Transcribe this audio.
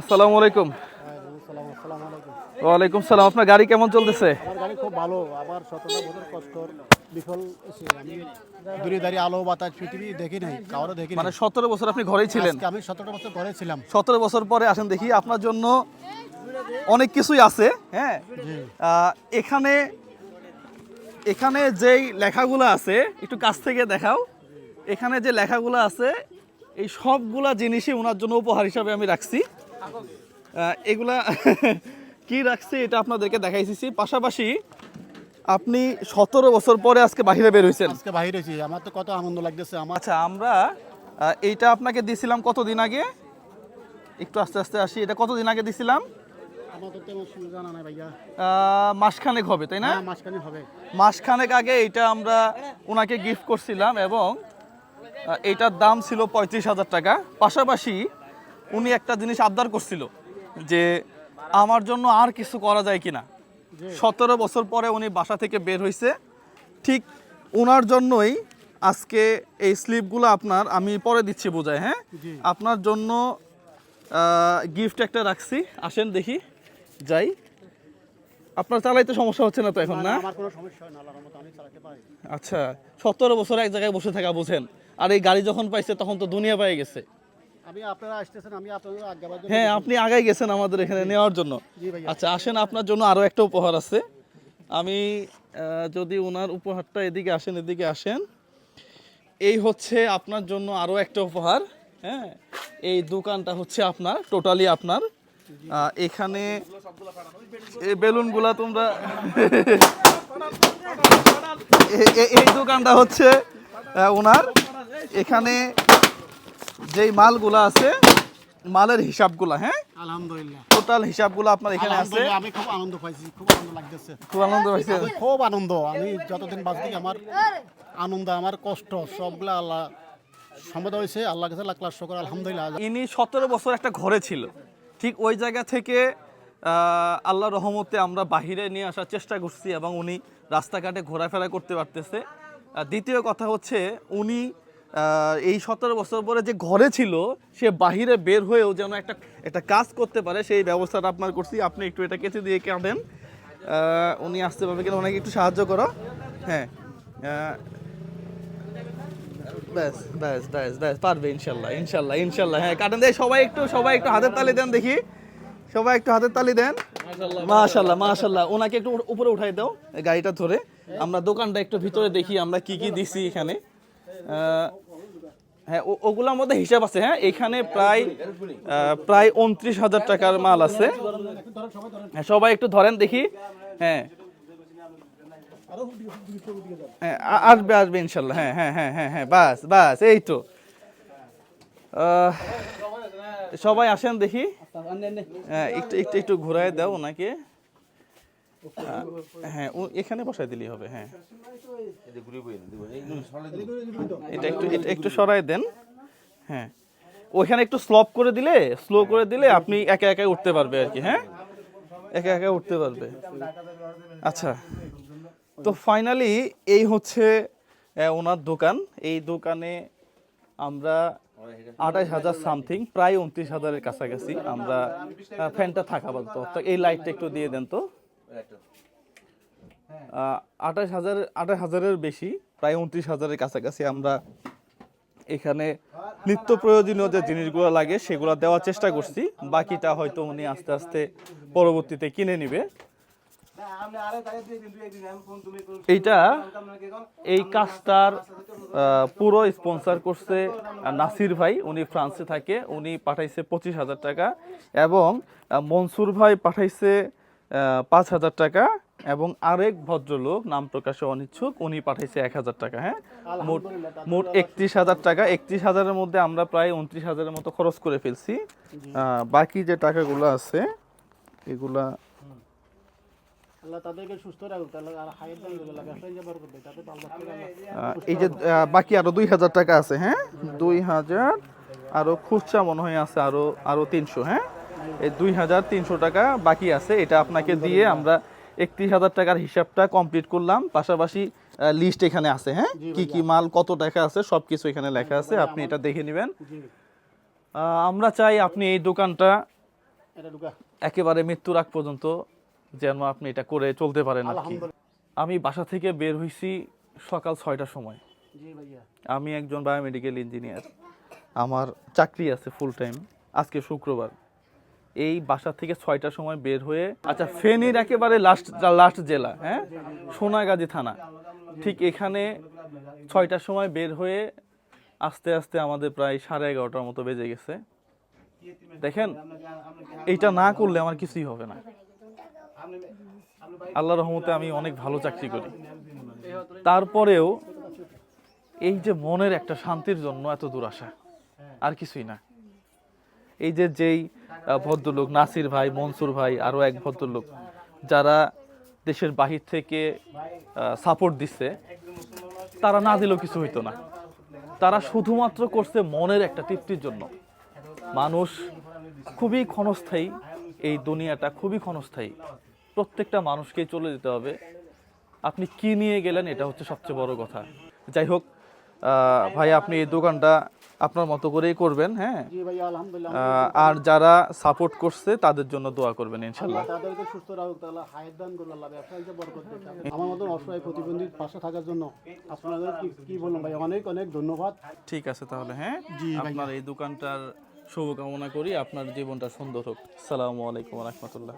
আসসালামু আলাইকুম। ওয়ালাইকুম সালাম। আপনার গাড়ি কেমন চলতেছে? আমার গাড়ি খুব ভালো। আবার সতেরো বছর কষ্ট বিফল আমি দূরে দাঁড়িয়ে আলো বাতাস পৃথিবী দেখি নাই কারও দেখি মানে সতেরো বছর আপনি ঘরেই ছিলেন? আমি সতেরো বছর ঘরে ছিলাম। সতেরো বছর পরে আসেন দেখি আপনার জন্য অনেক কিছুই আছে হ্যাঁ? এখানে এখানে যেই লেখাগুলো আছে একটু কাছ থেকে দেখাও। এখানে যে লেখাগুলো আছে এই সবগুলা জিনিসই ওনার জন্য উপহার হিসাবে আমি রাখছি। এগুলা কি রাখছি এটা আপনাদেরকে দেখাইছি পাশাপাশি আপনি সতেরো বছর পরে আজকে বাহিরে বের হয়েছেন আজকে বাহির হয়েছি আমার তো কত আনন্দ লাগতেছে আমার আচ্ছা আমরা এইটা আপনাকে দিছিলাম কতদিন আগে? একটু আস্তে আস্তে আসি এটা কতদিন আগে দিছিলাম? আমার তো জানা নাই ভাইয়া। মাসখানেক হবে তাই না? হ্যাঁ হবে। মাসখানেক আগে এটা আমরা ওনাকে গিফট করছিলাম এবং এটার দাম ছিল পঁয়ত্রিশ হাজার টাকা। পাশাপাশি উনি একটা জিনিস আবদার করছিল যে আমার জন্য আর কিছু করা যায় কিনা। সতেরো বছর পরে উনি বাসা থেকে বের হয়েছে ঠিক ওনার জন্যই আজকে এই স্লিপগুলো আপনার আমি পরে দিচ্ছি বোঝায় হ্যাঁ? আপনার জন্য গিফট একটা রাখছি। আসেন দেখি যাই। আপনার চালাইতে সমস্যা হচ্ছে না তো এখন না আচ্ছা সতেরো বছর এক জায়গায় বসে থাকা বোঝেন। আর এই গাড়ি যখন পাইছে তখন তো দুনিয়া পেয়ে গেছে। আমি আপনারা আসতেছেন আমি আপনাদের আজ্ঞাবাদ হ্যাঁ আপনি আগাই গেছেন আমাদের এখানে নেওয়ার জন্য। আচ্ছা আসেন আপনার জন্য আরও একটা উপহার আছে। আমি যদি ওনার উপহারটা এদিকে আসেন এদিকে আসেন। এই হচ্ছে আপনার জন্য আরও একটা উপহার হ্যাঁ? এই দোকানটা হচ্ছে আপনার টোটালি আপনার। এখানে এই বেলুনগুলা তোমরা এই দোকানটা হচ্ছে ওনার এখানে যেই মালগুলা আছে মালের হিসাবগুলা হ্যাঁ? আলহামদুলিল্লাহ। টোটাল হিসাবগুলো আপনার এখানে আছে। আমি খুব আনন্দ পাইছি খুব আনন্দ লাগতেছে। খুব আনন্দ আমি খুব আনন্দ আমি যতদিন বাঁচি আমার আনন্দ আমার কষ্ট সবগুলা আল্লাহ সম্মত হয়েছে আল্লাহ কাছে লাখ লাখ শকর আলহামদুলিল্লাহ। ইনি সতেরো বছর একটা ঘরে ছিল। ঠিক ওই জায়গা থেকে আল্লাহ রহমতে আমরা বাহিরে নিয়ে আসার চেষ্টা করছি এবং উনি রাস্তাঘাটে ঘোরাফেরা করতে পারতেছে। দ্বিতীয় কথা হচ্ছে উনি এই সতেরো বছর পরে যে ঘরে ছিল সে বাহিরে বের হয়েও যেন একটা একটা কাজ করতে পারে সেই ব্যবস্থাটা আপনার করছি। আপনি একটু এটা কেচে দিয়ে আহ, উনি আসতে পারবে কিনা ওনাকে একটু সাহায্য করো। হ্যাঁ। ব্যাস ব্যাস ব্যাস ব্যাস পারবে ইনশাল্লাহ ইনশাল্লাহ ইনশাল্লাহ। হ্যাঁ কাটেন। দেয় সবাই একটু সবাই একটু হাতের তালি দেন দেখি। সবাই একটু হাতের তালি দেন। মাশাল্লাহ মাশাল্লাহ ওনাকে একটু উপরে উঠাই দাও গাড়িটা ধরে। আমরা দোকানটা একটু ভিতরে দেখি আমরা কি কি দিছি এখানে। হ্যাঁ ওগুলোর মধ্যে হিসাব আছে হ্যাঁ? এখানে প্রায় প্রায় উনত্রিশ হাজার টাকার মাল আছে। হ্যাঁ সবাই একটু ধরেন দেখি। হ্যাঁ। হ্যাঁ আসবে আসবে ইনশাল্লাহ। হ্যাঁ হ্যাঁ হ্যাঁ হ্যাঁ হ্যাঁ বাস বাস, এই তো। সবাই আসেন দেখি। হ্যাঁ একটু একটু একটু ঘুরায় দাও ওনাকে। হ্যাঁ ও- এখানে বসাই দিলেই হবে হ্যাঁ। এটা একটু এটা একটু সরাই দেন হ্যাঁ। ওইখানে একটু স্লপ করে দিলে স্লো করে দিলে আপনি একা একা উঠতে পারবে আর কি হ্যাঁ? একা একা উঠতে পারবে। আচ্ছা তো ফাইনালি এই হচ্ছে ওনার দোকান। এই দোকানে আমরা আঠাশ হাজার সামথিং প্রায় উনত্রিশ হাজারের কাছাকাছি আমরা ফ্যানটা থাকা বলতো। তো এই লাইটটা একটু দিয়ে দেন তো। আঠাশ হাজার আঠাশ হাজারের বেশি প্রায় উনত্রিশ হাজারের কাছাকাছি আমরা এখানে নিত্য প্রয়োজনীয় যে জিনিসগুলো লাগে সেগুলো দেওয়ার চেষ্টা করছি। বাকিটা হয়তো উনি আস্তে আস্তে পরবর্তীতে কিনে নিবে। এইটা এই কাজটার পুরো স্পন্সর করছে নাসির ভাই। উনি ফ্রান্সে থাকে উনি পাঠাইছে পঁচিশ হাজার টাকা। এবং মনসুর ভাই পাঠাইছে পাঁচ হাজার টাকা এবং আরেক ভদ্রলোক নাম প্রকাশে অনিচ্ছুক উনি পাঠাইছে এক হাজার টাকা হ্যাঁ? মোট মোট একত্রিশ হাজার টাকা একত্রিশ হাজারের মধ্যে আমরা প্রায় উনত্রিশ হাজারের মতো খরচ করে ফেলছি। বাকি যে টাকাগুলো আছে এগুলা এই যে বাকি আরও দুই হাজার টাকা আছে হ্যাঁ? দুই হাজার আরও খুচরা মনে হয় আছে আরও আরও তিনশো হ্যাঁ? এই দুই হাজার তিনশো টাকা বাকি আছে। এটা আপনাকে দিয়ে আমরা একত্রিশ হাজার টাকার হিসাবটা কমপ্লিট করলাম। পাশাপাশি লিস্ট এখানে আছে হ্যাঁ? কি কি মাল কত টাকা আছে সব কিছু এখানে লেখা আছে। আপনি এটা দেখে নেবেন। আমরা চাই আপনি এই দোকানটা একেবারে মৃত্যুর আগ পর্যন্ত যেন আপনি এটা করে চলতে পারেন আর কি। আমি বাসা থেকে বের হয়েছি সকাল ছয়টার সময়। আমি একজন বায়োমেডিকেল ইঞ্জিনিয়ার আমার চাকরি আছে ফুল টাইম আজকে শুক্রবার। এই বাসা থেকে ছয়টার সময় বের হয়ে আচ্ছা ফেনীর একেবারে লাস্ট লাস্ট জেলা হ্যাঁ? সোনাগাজী থানা। ঠিক এখানে ছয়টার সময় বের হয়ে আস্তে আস্তে আমাদের প্রায় সাড়ে এগারোটার মতো বেজে গেছে। দেখেন, এইটা না করলে আমার কিছুই হবে না। আল্লাহ রহমতে আমি অনেক ভালো চাকরি করি। তারপরেও এই যে মনের একটা শান্তির জন্য এত দূর আসা, আর কিছুই না। এই যে যেই ভদ্রলোক, নাসির ভাই, মনসুর ভাই আরও এক ভদ্রলোক, যারা দেশের বাহির থেকে সাপোর্ট দিচ্ছে তারা না দিলেও কিছু হইতো না। তারা শুধুমাত্র করছে মনের একটা তৃপ্তির জন্য। মানুষ খুবই ক্ষণস্থায়ী, এই দুনিয়াটা খুবই ক্ষণস্থায়ী। প্রত্যেকটা মানুষকেই চলে যেতে হবে। আপনি কি নিয়ে গেলেন, এটা হচ্ছে সবচেয়ে বড় কথা। যাই হোক ভাই আপনি এই দোকানটা আপনার মতো করেই করবেন হ্যাঁ? আর যারা সাপোর্ট করছে তাদের জন্য দোয়া করবেন ইনশাল্লাহ তাদেরকে সুস্থ রাখুক তাহলে হায়াত দান করুন আল্লাহ ব্যবসায়ীকে বরকত দিক। আমার মতন অসহায় প্রতিবন্ধীর পাশে থাকার জন্য আপনাদের কি ভাই? অনেক অনেক ধন্যবাদ। ঠিক আছে তাহলে হ্যাঁ? আপনার এই দোকানটার শুভকামনা করি আপনার জীবনটা সুন্দর হোক। সালামু আলাইকুম রহমতুল্লাহ।